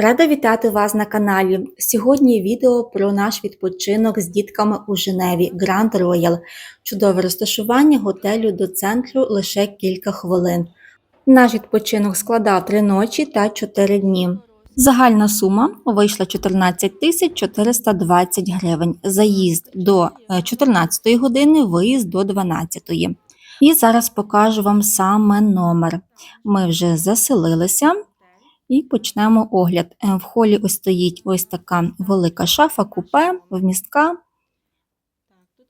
Рада вітати вас на каналі. Сьогодні відео про наш відпочинок з дітками у Женеві Grand Royal. Чудове розташування готелю до центру лише кілька хвилин. Наш відпочинок складав 3 ночі та 4 дні. Загальна сума вийшла 14 тисяч 420 гривень. Заїзд до 14 години, виїзд до 12. І зараз покажу вам саме номер. Ми вже заселилися. І почнемо огляд. Е, В холі ось стоїть ось така велика шафа, купе, вмістка.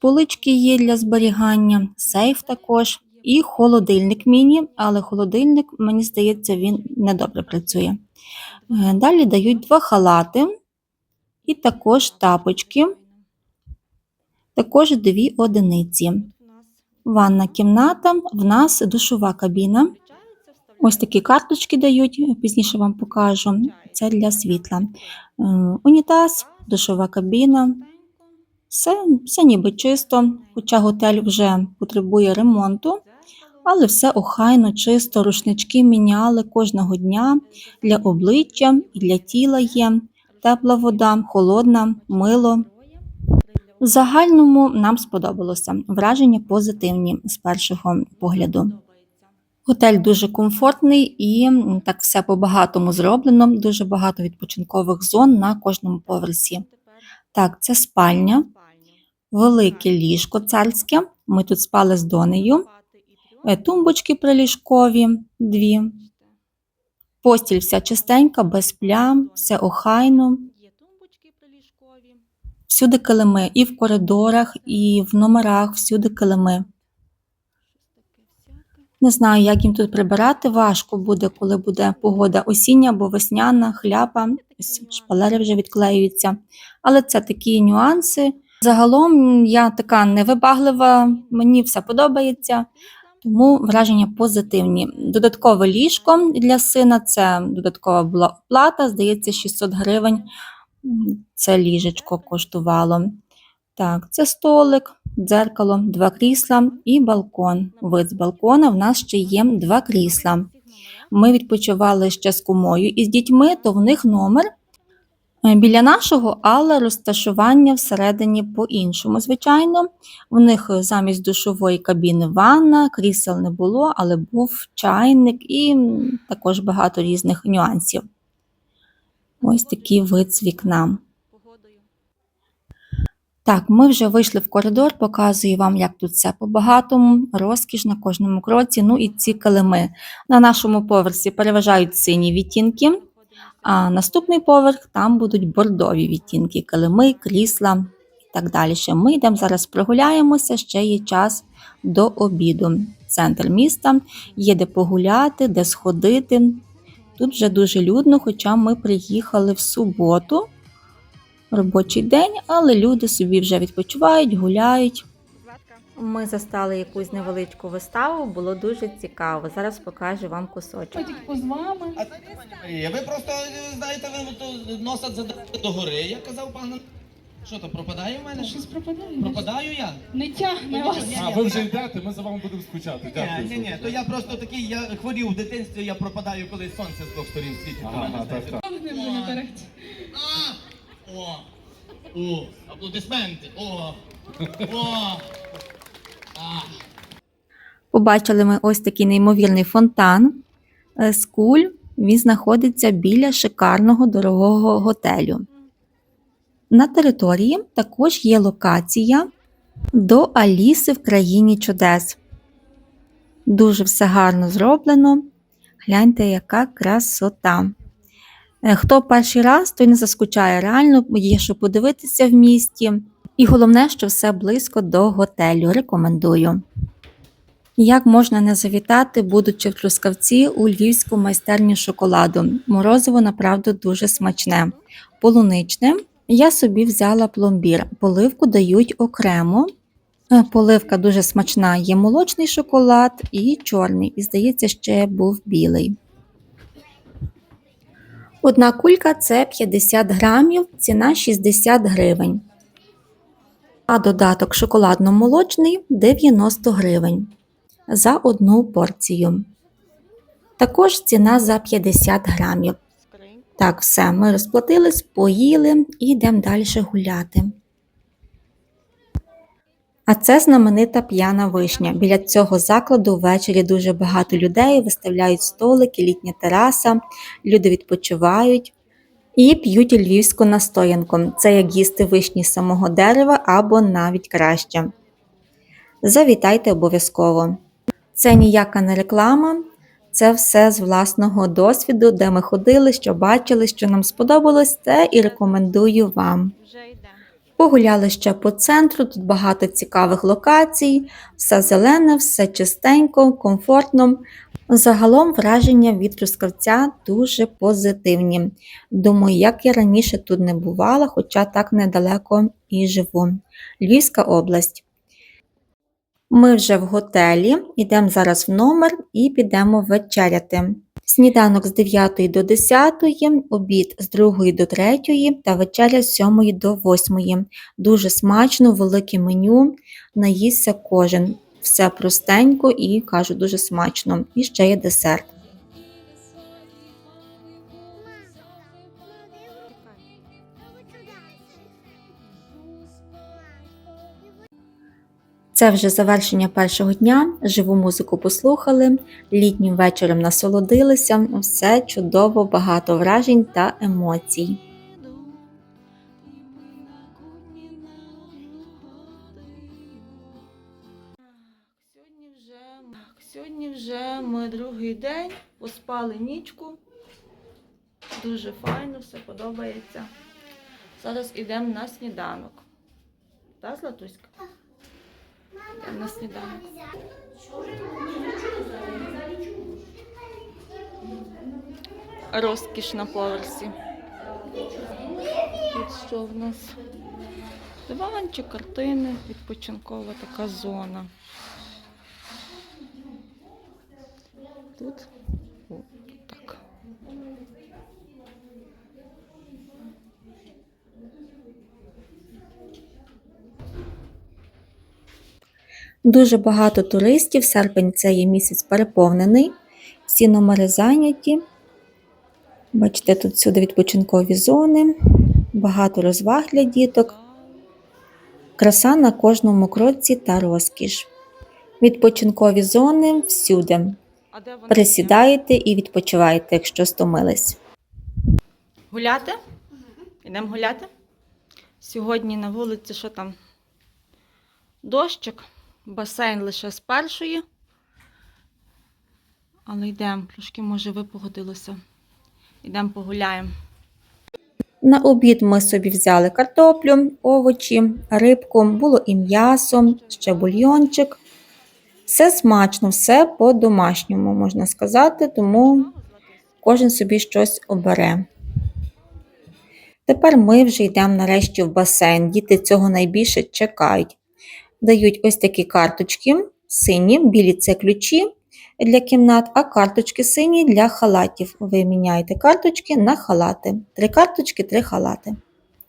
Полички є для зберігання, сейф також і холодильник міні, але холодильник, мені здається, він недобре працює. Е, Далі дають два халати і також тапочки, також дві одиниці. Ванна кімната, в нас душова кабіна. Ось такі карточки дають, пізніше вам покажу. Це для світла. Е, Унітаз, душова кабіна. Все, все ніби чисто, хоча готель вже потребує ремонту, але все охайно, чисто, рушнички міняли кожного дня для обличчя і для тіла є. Тепла вода, холодна, мило. В загальному нам сподобалося. Враження позитивні з першого погляду. Готель дуже комфортний і так все по-багатому зроблено. Дуже багато відпочинкових зон на кожному поверсі. Так, це спальня, велике ліжко царське. Ми тут спали з Донею. Е, Тумбочки приліжкові, дві. Постіль вся чистенька, без плям, все охайно. Всюди килими, і в коридорах, і в номерах, всюди килими. Не знаю, як їм тут прибирати. Важко буде, коли буде погода осіння або весняна, хляпа. Ось шпалери вже відклеюються. Але це такі нюанси. Загалом я така невибаглива, мені все подобається, тому враження позитивні. Додаткове ліжко для сина це додаткова була оплата, здається, 600 гривень. Це ліжечко коштувало. Так, це столик, дзеркало, два крісла і балкон. Вид з балкона в нас ще є два крісла. Ми відпочивали ще з кумою і з дітьми, то в них номер е, біля нашого, але розташування всередині по-іншому. Звичайно, в них замість душової кабіни ванна, крісел не було, але був чайник і також багато різних нюансів. Ось такий вид з вікна. Так, ми вже вийшли в коридор, показую вам, як тут все по-багатому, розкіш на кожному кроці, ну і ці килими. На нашому поверсі переважають сині відтінки, а наступний поверх там будуть бордові відтінки, килими, крісла і так далі. Ми йдемо зараз прогуляємося, ще є час до обіду. Центр міста, є де погуляти, де сходити. Тут вже дуже людно, хоча ми приїхали в суботу робочий день, але люди собі вже відпочивають, гуляють. Ми застали якусь невеличку виставу, було дуже цікаво. Зараз покажу вам кусочок. Тільки з вами. А пані Марія, ви просто е, знаєте, ви носа задати до гори, як казав пан. Що то пропадає в мене? щось пропадає. Пропадаю я? Не тягне вас. А ви вже йдете, ми за вами будемо скучати. Дякую. Ні, ні, ні, то я просто такий, я хворів в дитинстві, я пропадаю, коли сонце з двох сторін світить. Ага, так, наперед. А! О! О! Аплодисменти! О! О! А! Побачили ми ось такий неймовірний фонтан е, з куль. Він знаходиться біля шикарного дорогого готелю. На території також є локація до Аліси в країні чудес. Дуже все гарно зроблено. Гляньте, яка красота. Е, Хто перший раз, той не заскучає. Реально є що подивитися в місті. І головне, що все близько до готелю. Рекомендую. Як можна не завітати, будучи в Трускавці у львівську майстерню шоколаду? Морозиво, направду, дуже смачне. Полуничне. Я собі взяла пломбір. Поливку дають окремо. Е, Поливка дуже смачна. Є молочний шоколад і чорний. І, здається, ще був білий. Одна кулька це 50 грамів, ціна 60 гривень. А додаток шоколадно-молочний 90 гривень за одну порцію. Також ціна за 50 грамів. Так, все, ми розплатились, поїли і йдемо далі гуляти. А це знаменита п'яна вишня. Біля цього закладу ввечері дуже багато людей, виставляють столики, літня тераса, люди відпочивають і п'ють львівську настоянку. Це як їсти вишні з самого дерева або навіть краще. Завітайте обов'язково. Це ніяка не реклама, це все з власного досвіду, де ми ходили, що бачили, що нам сподобалось, те і рекомендую вам. Погуляли ще по центру, тут багато цікавих локацій, все зелене, все чистенько, комфортно. Загалом враження від Трускавця дуже позитивні. Думаю, як я раніше тут не бувала, хоча так недалеко і живу. Львівська область. Ми вже в готелі, йдемо зараз в номер і підемо вечеряти. Сніданок з 9 до 10, обід з 2 до 3 та вечеря з 7 до 8. Дуже смачно, велике меню, наїсться кожен. Все простенько і кажу, дуже смачно. І ще є десерт. Це вже завершення першого дня. Живу музику послухали, літнім вечором насолодилися. Все чудово, багато вражень та емоцій. Сьогодні вже, сьогодні вже ми другий день, поспали нічку. Дуже файно, все подобається. Зараз йдемо на сніданок. Так, Златуська? Йдемо на сніданок. Розкіш на поверсі. Тут що в нас? Диванчик, картини, відпочинкова така зона. Тут Дуже багато туристів. Серпень це є місяць переповнений. Всі номери зайняті. Бачите, тут всюди відпочинкові зони, багато розваг для діток. Краса на кожному кроці та розкіш. Відпочинкові зони всюди. Присідаєте і відпочиваєте, якщо стомились. Гуляти? Йдемо гуляти? Сьогодні на вулиці що там? Дощик, басейн лише з першої. Але йдемо, трошки може випогодилося. Йдемо погуляємо. На обід ми собі взяли картоплю, овочі, рибку, було і м'ясо, ще бульйончик. Все смачно, все по-домашньому, можна сказати, тому кожен собі щось обере. Тепер ми вже йдемо нарешті в басейн. Діти цього найбільше чекають. Дають ось такі карточки, сині, білі це ключі для кімнат, а карточки сині для халатів. Ви міняєте карточки на халати. Три карточки, три халати.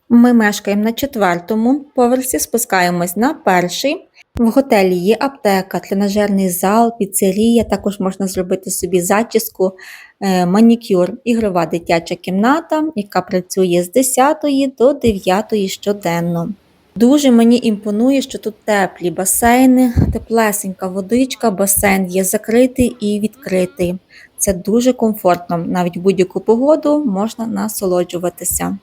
Ми мешкаємо на четвертому поверсі, спускаємось на перший. В готелі є аптека, тренажерний зал, піцерія, також можна зробити собі зачіску, е, манікюр, ігрова дитяча кімната, яка працює з 10 до 9 щоденно. Дуже мені імпонує, що тут теплі басейни, теплесенька водичка, басейн є закритий і відкритий. Це дуже комфортно, навіть в будь-яку погоду можна насолоджуватися.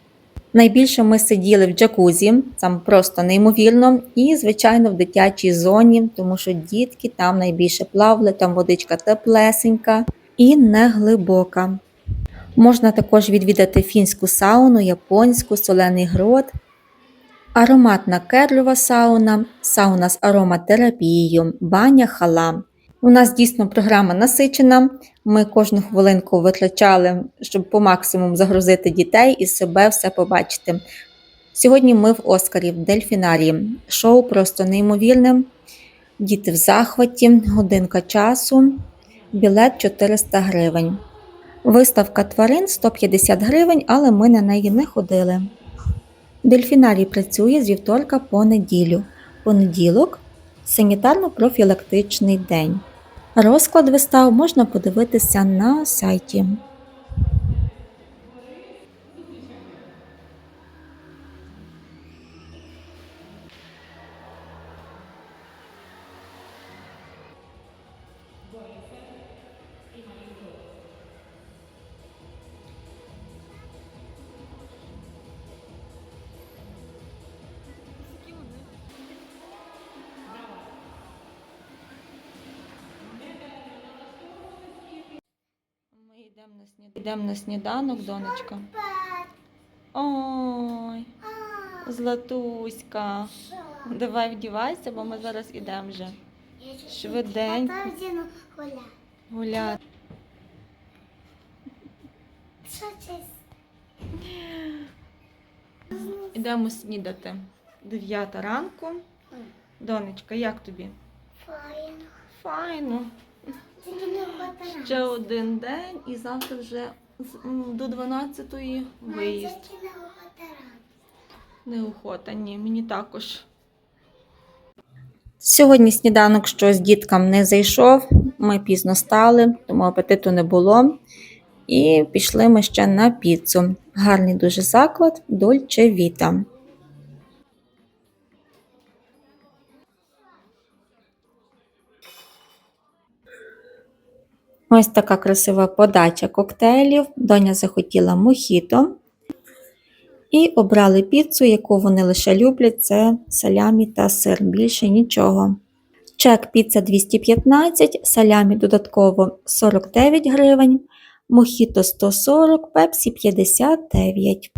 Найбільше ми сиділи в джакузі, там просто неймовірно, і, звичайно, в дитячій зоні, тому що дітки там найбільше плавали, там водичка теплесенька і не глибока. Можна також відвідати фінську сауну, японську, солений грот, ароматна керлюва сауна, сауна з ароматерапією, баня халам. У нас дійсно програма насичена. Ми кожну хвилинку витрачали, щоб по максимуму загрузити дітей і себе все побачити. Сьогодні ми в Оскарі, в Дельфінарії. Шоу просто неймовірне. Діти в захваті, годинка часу, білет 400 гривень. Виставка тварин 150 гривень, але ми на неї не ходили. Дельфінарій працює з вівторка по неділю. Понеділок санітарно-профілактичний день. Розклад вистав можна подивитися на сайті. Йдемо на, сніданок. Йдемо на сніданок, донечка. Ой, Златуська. Давай вдівайся, бо ми зараз ідемо вже Швиденько. Гуляти. Що? Ідемо снідати. Дев'ята ранку. Донечка, як тобі? Файно. Файно. Ще один день і завтра вже до 12-ї виїзд. Неохота, ні, мені також. Сьогодні сніданок щось діткам не зайшов. Ми пізно стали, тому апетиту не було. І пішли ми ще на піцу. Гарний дуже заклад Дольче Віта. Ось така красива подача коктейлів. Доня захотіла мохіто. І обрали піцу, яку вони лише люблять, це салямі та сир, більше нічого. Чек піца 215, салямі додатково 49 гривень, мохіто 140, пепсі 59.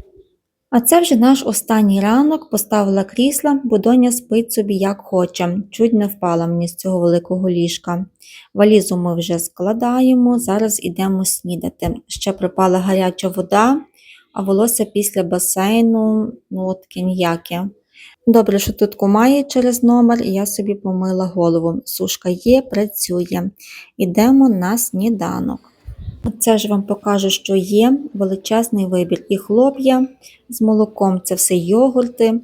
А це вже наш останній ранок, поставила крісла, бо доня спить собі як хоче, чуть не впала мені з цього великого ліжка. Валізу ми вже складаємо, зараз ідемо снідати. Ще припала гаряча вода, а волосся після басейну ну таке ніяке. Добре, що тут кумає через номер, і я собі помила голову. Сушка є, працює. Ідемо на сніданок. Це ж вам покажу, що є величезний вибір. І хлоп'я з молоком це все йогурти,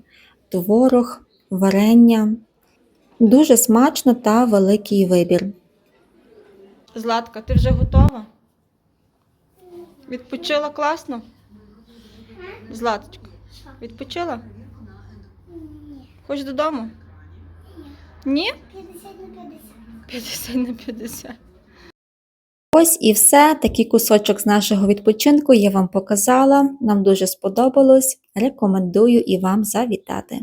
творог, варення. Дуже смачно та великий вибір. Златка, ти вже готова? Відпочила класно? Златочка, відпочила? Хочеш додому? Ні? 50 на 50. 50 на 50. Ось і все. Такий кусочок з нашого відпочинку я вам показала. Нам дуже сподобалось. Рекомендую і вам завітати.